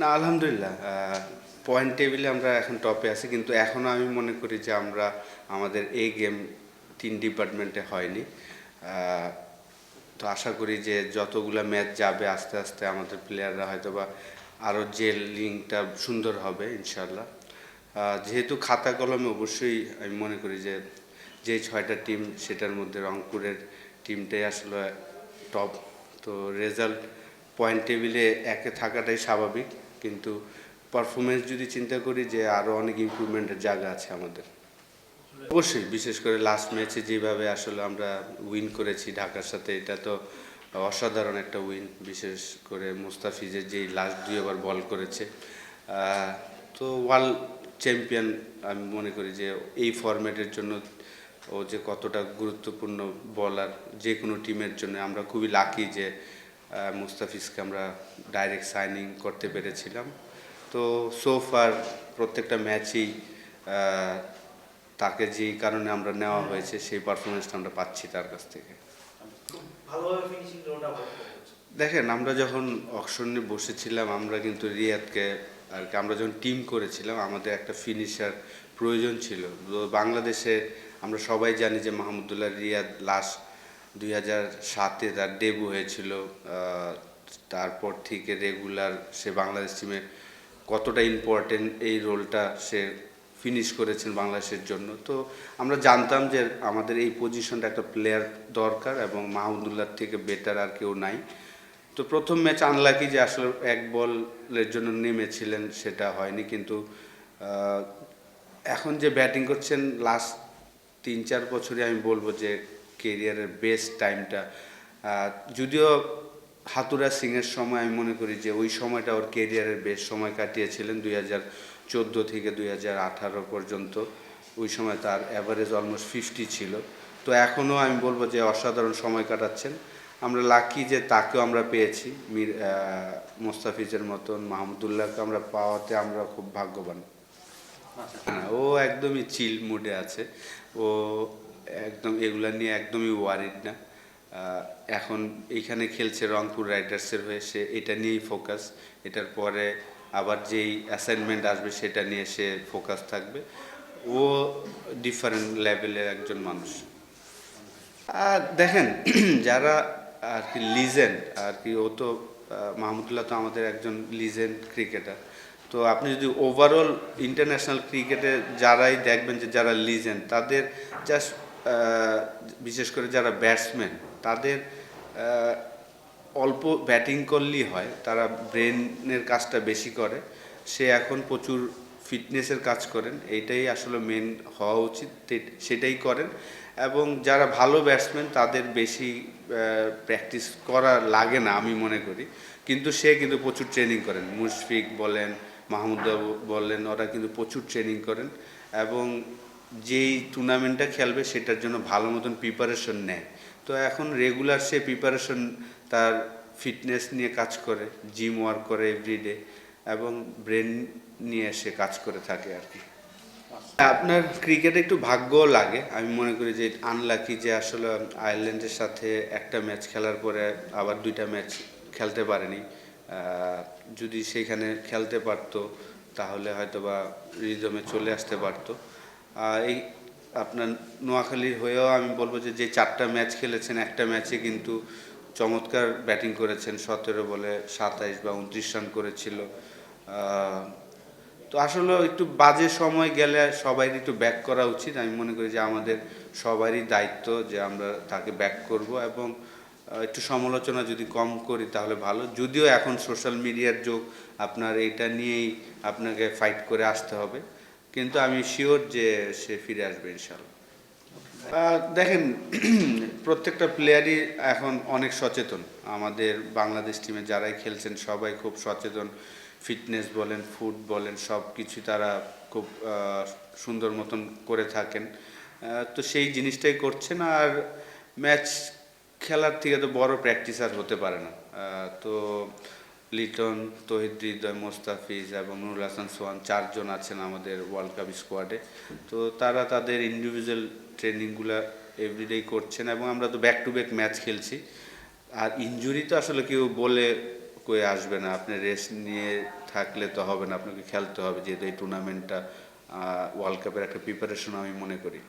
না, আলহামদুলিল্লাহ পয়েন্ট টেবিলে আমরা এখন টপে আছি, কিন্তু এখনও আমি মনে করি যে আমরা আমাদের এই গেম তিন ডিপার্টমেন্টে হয়নি। তো আশা করি যে যতগুলো ম্যাচ যাবে আস্তে আস্তে আমাদের প্লেয়াররা হয়তো বা আরও যে লিঙ্কটা সুন্দর হবে ইনশাল্লাহ যেহেতু খাতা কলমে অবশ্যই আমি মনে করি যে যে ছয়টা টিম সেটার মধ্যে রংপুরের টিমটাই আসলে টপ তো রেজাল্ট পয়েন্ট টেবিলে একে থাকাটাই স্বাভাবিক। কিন্তু পারফরমেন্স যদি চিন্তা করি যে আরও অনেক ইমপ্রুভমেন্টের জায়গা আছে আমাদের। অবশ্যই, বিশেষ করে লাস্ট ম্যাচে যেভাবে আসলে আমরা উইন করেছি ঢাকার সাথে, এটা তো অসাধারণ একটা উইন বিশেষ করে মুস্তাফিজের যেই লাস্ট দুই ওভার বল করেছে। তো ওয়ার্ল্ড চ্যাম্পিয়ন আমি মনে করি যে এই ফরম্যাটের জন্য ও যে কতটা গুরুত্বপূর্ণ বলার যে কোনো টিমের জন্য আমরা খুবই লাকি যে মুস্তাফিজকে আমরা ডাইরেক্ট সাইনিং করতে পেরেছিলাম। তো সোফার প্রত্যেকটা ম্যাচেই তাকে যেই কারণে আমরা নেওয়া হয়েছে সেই পারফরমেন্সটা আমরা পাচ্ছি তার কাছ থেকে। দেখেন আমরা যখন অকশনে বসেছিলাম আমরা কিন্তু রিয়াদকে আর কি আমরা যখন টিম করেছিলাম আমাদের একটা ফিনিশার প্রয়োজন ছিল। বাংলাদেশে আমরা সবাই জানি যে মাহমুদুল্লাহ রিয়াদ লাস্ট দুই হাজার সাতে তার ডেবু হয়েছিল তারপর থেকে রেগুলার সে বাংলাদেশ টিমে কতটা ইম্পর্টেন্ট এই রোলটা সে ফিনিশ করেছেন বাংলাদেশের জন্য। তো আমরা জানতাম যে আমাদের এই পজিশনটা একটা প্লেয়ার দরকার এবং মাহমুদুল্লাহ থেকে বেটার আর কেউ নাই। তো প্রথম ম্যাচ আনলাকি যে আসলে এক বলের জন্য নেমেছিলেন সেটা হয়নি, কিন্তু এখন যে ব্যাটিং করছেন লাস্ট তিন চার বছরে আমি বলব যে কেরিয়ারের বেস্ট টাইমটা যদিও হাতুরা সিংয়ের সময় আমি মনে করি যে ওই সময়টা ওর কেরিয়ারের বেস্ট সময় কাটিয়েছিলেন দুই হাজার চোদ্দ থেকে দুই হাজার আঠারো পর্যন্ত। ওই সময় তার অ্যাভারেজ অলমোস্ট ফিফটি ছিল। তো এখনও আমি বলব যে অসাধারণ সময় কাটাচ্ছেন। আমরা লাকি যে তাকেও আমরা পেয়েছি। মির মোস্তাফিজের মতন, মাহমুদুল্লাহকে আমরা পাওয়াতে আমরা খুব ভাগ্যবান। হ্যাঁ ও একদমই চিল মুডে আছে। ও একদম এগুলা নিয়ে একদমই ওয়ারিড না। এখন এইখানে খেলছে রংপুর রাইডার্সের হয়ে, সে এটা নিয়েই ফোকাস এটার পরে আবার যেই অ্যাসাইনমেন্ট আসবে সেটা নিয়ে সে ফোকাস থাকবে। ও ডিফারেন্ট লেভেলের একজন মানুষ। আর দেখেন, যারা আর কি লিজেন্ড আর কি ও তো মাহমুদুল্লাহ তো আমাদের একজন লিজেন্ড ক্রিকেটার তো আপনি যদি ওভারঅল ইন্টারন্যাশনাল ক্রিকেটে যারাই দেখবেন যে যারা লিজেন্ড তাদের জাস্ট বিশেষ করে যারা ব্যাটসম্যান তাদের অল্প ব্যাটিং করলেই হয়, তারা ব্রেনের কাজটা বেশি করে। সে এখন প্রচুর ফিটনেসের কাজ করেন, এইটাই আসলে মেন হওয়া উচিত সেটাই করেন। এবং যারা ভালো ব্যাটসম্যান তাদের বেশি প্র্যাকটিস করা লাগে না, আমি মনে করি। কিন্তু সে কিন্তু প্রচুর ট্রেনিং করেন। মুশফিক বলেন মাহমুদ বলেন, ওরা কিন্তু প্রচুর ট্রেনিং করেন। এবং যেই টুর্নামেন্টটা খেলবে সেটার জন্য ভালো মতন প্রিপারেশন নেয়। তো এখন রেগুলার সে প্রিপারেশন তার ফিটনেস নিয়ে কাজ করে জিম ওয়ার্ক করে এভরিডে এবং ব্রেন নিয়ে সে কাজ করে থাকে আর কি। আপনার ক্রিকেটে একটু ভাগ্যও লাগে। আমি মনে করি যে আনলাকি যে আসলে আয়ারল্যান্ডের সাথে একটা ম্যাচ খেলার পরে আবার দুইটা ম্যাচ খেলতে পারেনি। যদি সেখানে খেলতে পারতো, তাহলে হয়তো বা রিদমে চলে আসতে পারতো। এই আপনার নোয়াখালীর হয়েও আমি বলব যে যে চারটা ম্যাচ খেলেছেন, একটা ম্যাচে কিন্তু চমৎকার ব্যাটিং করেছেন। সতেরো বলে সাতাইশ বা উনত্রিশ রান করেছিল। তো আসলে একটু বাজে সময় গেলে সবাই একটু ব্যাক করা উচিত। আমি মনে করি যে, আমাদের সবারই দায়িত্ব যে, আমরা তাকে ব্যাক করব এবং একটু সমালোচনা যদি কম করি তাহলে ভালো। যদিও এখন সোশ্যাল মিডিয়ার যুগ, আপনার এটা নিয়েই আপনাকে ফাইট করে আসতে হবে। কিন্তু আমি শিওর যে সে ফিরে আসবে ইনশাল্লাহ দেখেন, প্রত্যেকটা প্লেয়ারই এখন অনেক সচেতন। আমাদের বাংলাদেশ টিমে যারাই খেলছেন, সবাই খুব সচেতন। ফিটনেস বলেন ফুড বলেন সব কিছু তারা খুব সুন্দর মতন করে থাকেন। তো সেই জিনিসটাই করছেন আর ম্যাচ খেলার থেকে তো বড় প্র্যাকটিস আর হতে পারে না। তো লিটন, তহিদ হৃদয়, মোস্তাফিজ এবং নুরুল হাসান সোহান চারজন আছেন আমাদের ওয়ার্ল্ড কাপ স্কোয়াডে তো তারা তাদের ইন্ডিভিজুয়াল ট্রেনিংগুলো এভরিডেই করছেন এবং আমরা তো ব্যাক টু ব্যাক ম্যাচ খেলছি। আর ইনজুরি তো আসলে কেউ বলে করে আসবে না। আপনি রেস্ট নিয়ে থাকলে তো হবে না, আপনাকে খেলতে হবে। যেহেতু এই টুর্নামেন্টটা ওয়ার্ল্ড কাপের একটা প্রিপারেশন আমি মনে করি।